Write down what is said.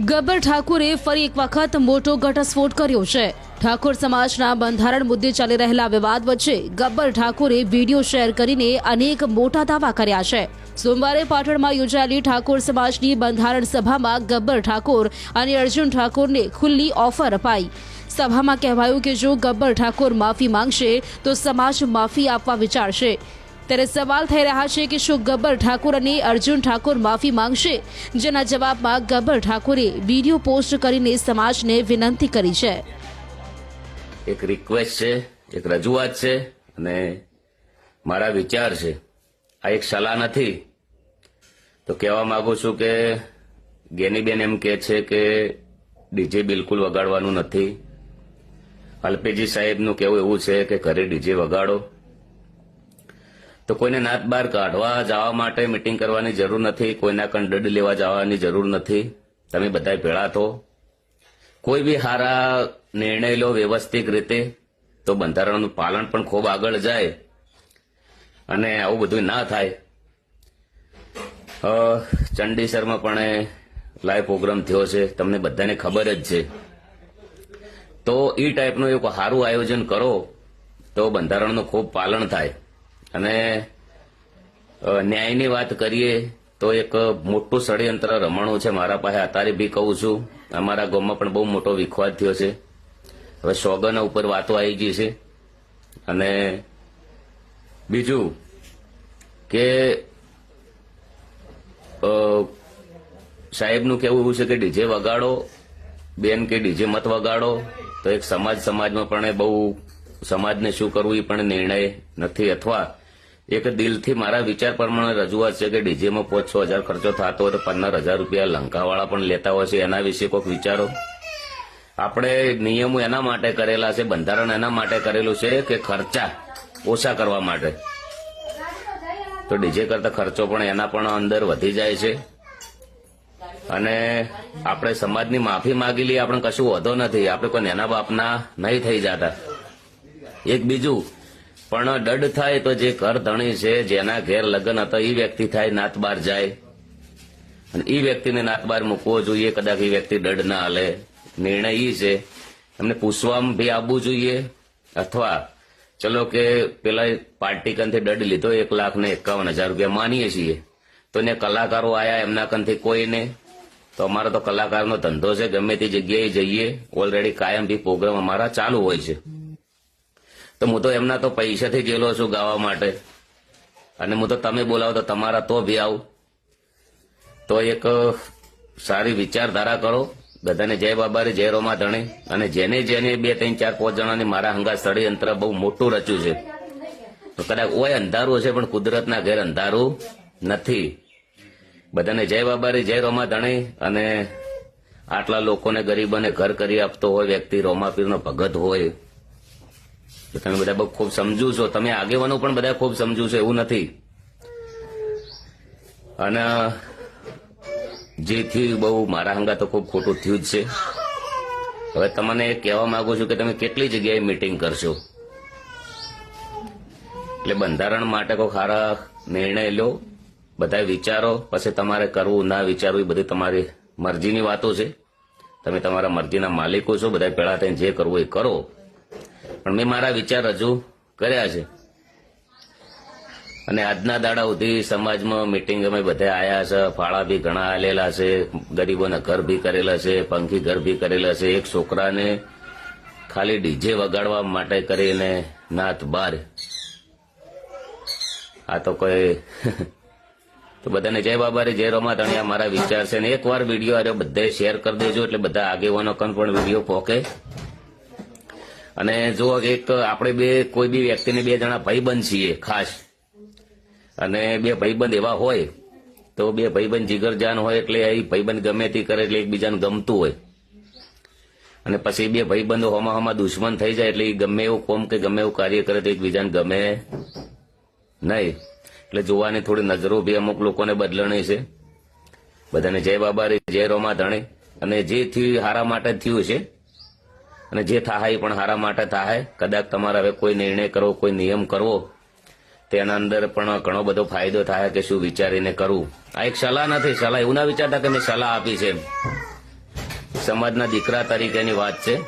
ગબ્બર ઠાકુરે ફરી એક વખત મોટો ઘટસ્ફોટ કર્યો છે. ઠાકોર સમાજના બંધારણ મુદ્દે ચાલી રહેલા વિવાદ વચ્ચે ગબ્બર ઠાકુરે વીડિયો શેર કરીને અનેક મોટા દાવા કર્યા છે. સોમવારે પાટણમાં યોજાયેલી ઠાકોર સમાજની બંધારણ સભામાં ગબ્બર ઠાકોર અને અર્જુન ઠાકોરને ખુલ્લી ઓફર અપાઈ. સભામાં કહેવાયું કે જો ગબ્બર ઠાકોર માફી માંગશે તો સમાજ માફી આપવા વિચારશે. ત્યારે સવાલ થઈ રહ્યા છે કે શું ગબ્બર ઠાકોર અને અર્જુન ઠાકોર માફી માંગશે? જેના જવાબમાં ગબ્બર ઠાકોરે વીડિયો પોસ્ટ કરીને સમાજને વિનંતી કરી છે. એક રિક્વેસ્ટ છે, એક રજૂઆત છે અને મારા વિચાર છે. આ એક સલાહ નથી. તો કહેવા માંગુ છું કે ગેનીબેન એમ કે છે કે ડીજે બિલકુલ વગાડવાનું નથી. અલ્પેજી સાહેબનું કહેવું એવું છે કે ઘરે ડીજે વગાડો. તો કોઈને નાત બહાર કાઢવા જવા માટે મિટિંગ કરવાની જરૂર નથી, કોઈના કણ દંડ લેવા જવાની જરૂર નથી. તમે બધા ભેળા થો કોઈ બી સારા નિર્ણય લો વ્યવસ્થિત રીતે, તો બંધારણનું પાલન પણ ખૂબ આગળ જાય. અને આવું બધું ના થાય. ચંડી ચંડીસરમાં પણ લાઈવ પ્રોગ્રામ થયો છે, તમને બધાને ખબર જ છે. તો એ ટાઈપનું એક સારું આયોજન કરો, તો બંધારણનું ખૂબ પાલન થાય. અને ન્યાયની વાત કરીએ તો એક મોટું ષડયંત્ર રમણું છે મારા પાસે. અત્યારે બી કહું છું, અમારા ગામમાં પણ બહુ મોટો વિખવાદ થયો છે. હવે સોગના ઉપર વાતો આવી ગઈ છે. અને બીજું કે સાહેબનું કેવું એવું છે કે ડીજે વગાડો, બેન કે ડીજે મત વગાડો, તો એક સમાજ સમાજમાં પણ બહુ, સમાજને શું કરવું એ પણ નિર્ણય નથી. અથવા એક દિલથી મારા વિચાર પ્રમાણે રજૂઆત છે કે ડીજેમાં પાંચ હજાર ખર્ચો થતો હોય તો પંદર હજાર રૂપિયા લંકાવાળા પણ લેતા હોય છે. એના વિશે કોઈક વિચારો? આપણે નિયમો એના માટે કરેલા છે, બંધારણ એના માટે કરેલું છે કે ખર્ચા ઓછા કરવા માટે. તો ડીજે કરતા ખર્ચો પણ એના પણ અંદર વધી જાય છે. અને આપણે સમાજની માફી માગી લઈએ, આપણે કશું વધો નથી. આપણે કોઈ નેના બાપના નહીં થઈ જતા. એક બીજું પણ દડ થાય તો જે ઘર ધણી છે, જેના ઘેર લગ્ન હતા એ વ્યક્તિ થાય નાતબાર જાય. અને એ વ્યક્તિને નાત બાર મૂકવો જોઈએ, કદાચ એ વ્યક્તિ દડ ના હાલે. નિર્ણય એ છે. એમને પૂછવામાં બી આવવું જોઈએ. અથવા ચલો કે પેલા પાર્ટી કંથી દડ લીધો, એક લાખ ને એકાવન હજાર રૂપિયા માનીએ છીએ. તો એને કલાકારો આયા એમના કંથી કોઈને? તો અમારો તો કલાકારનો ધંધો છે, ગમે તે જગ્યાએ જઈએ. ઓલરેડી કાયમ બી પ્રોગ્રામ અમારા ચાલુ હોય છે. તો હું તો એમના તો પૈસાથી ગયેલો છું ગાવા માટે. અને હું તો તમે બોલાવો તો તમારા તો બી આવું. તો એક સારી વિચારધારા કરો. બધાને જય બાબારી, જય રોમા ધણે. અને જેને જેને બે, ત્રણ, ચાર, પાંચ જણાની મારા હંગા ષડયંત્ર બહુ મોટું રચ્યું છે. તો કદાચ ઓય અંધારું હશે, પણ કુદરતના ઘેર અંધારું નથી. બધાને જય બાબારી, જય રોમા ધણે. અને આટલા લોકોને ગરીબોને ઘર કરી આપતો હોય વ્યક્તિ, રોમાપીરનો ભગત હોય. તમે બધા ખૂબ સમજુ છો. તમે આગેવાનો પણ બધા ખૂબ સમજુ છો, એવું નથી. અને જે થયું બહુ મારા હંગા તો ખૂબ ખોટું થયું જ છે. હવે તમને કહેવા માંગુ છું કે તમે કેટલી જગ્યાએ મીટિંગ કરશો? એટલે બંધારણ માટે કોઈ સારા નિર્ણય લો, બધા વિચારો, પછી તમારે કરવું, ના વિચારવું, એ બધી તમારી મરજીની વાતો છે. તમે તમારા મરજીના માલિકો છો, બધા પેલા થઈને જે કરવું એ કરો. પણ મેં મારા વિચાર રજૂ કર્યા છે. અને આજના દાડા સુધી સમાજમાં મિટિંગ અમે બધા આયા છે. ફાળા બી ઘણા આલેલા છે. ગરીબોના ઘર બી કરેલા છે. પંખી ઘર બી કરેલા છે. એક છોકરાને ખાલી ડીજે વગાડવા માટે કરીને નાથ બાર. આ તો કોઈ તો બધાને જય બાબારી, જય રોમા તણિયા મારા વિચાર છે ને એકવાર વીડિયો આર્યો બધા શેર કરી દેજો એટલે બધા આગેવાનો કણ પણ વીડિયો પહોંચે અને જો એક આપણે બે, કોઈ બી વ્યક્તિને બે જણા ભાઈબંધ છીએ, ખાસ. અને બે ભાઈબંધ એવા હોય, તો બે ભાઈબંધ જીગરજાન હોય એટલે એ ભાઈબંધ ગમે તે કરે એટલે એકબીજાને ગમતું હોય. અને પછી બે ભાઈબંધો હોમાં હોમાં દુશ્મન થઈ જાય એટલે એ ગમે એવું કોમ કે ગમે એવું કાર્ય કરે તો એકબીજાને ગમે નહીં. એટલે જોવાની થોડી નજરો બી અમુક લોકોને બદલણી છે. બધાને જય બાબા રે, જય રોમા ધણે. અને જે થયું હારા માટે થયું છે. અને જે થાય એ પણ હારા માટે થાય કદાચ તમારે હવે કોઈ નિર્ણય કરવો, કોઈ નિયમ કરવો, તેના અંદર પણ ઘણો બધો ફાયદો થાય કે શું વિચારીને કરવું. આ એક સલાહ નથી, સલાહ એવું ના વિચારતા કે મેં સલાહ આપી છે. સમાજના દીકરા તરીકેની વાત છે.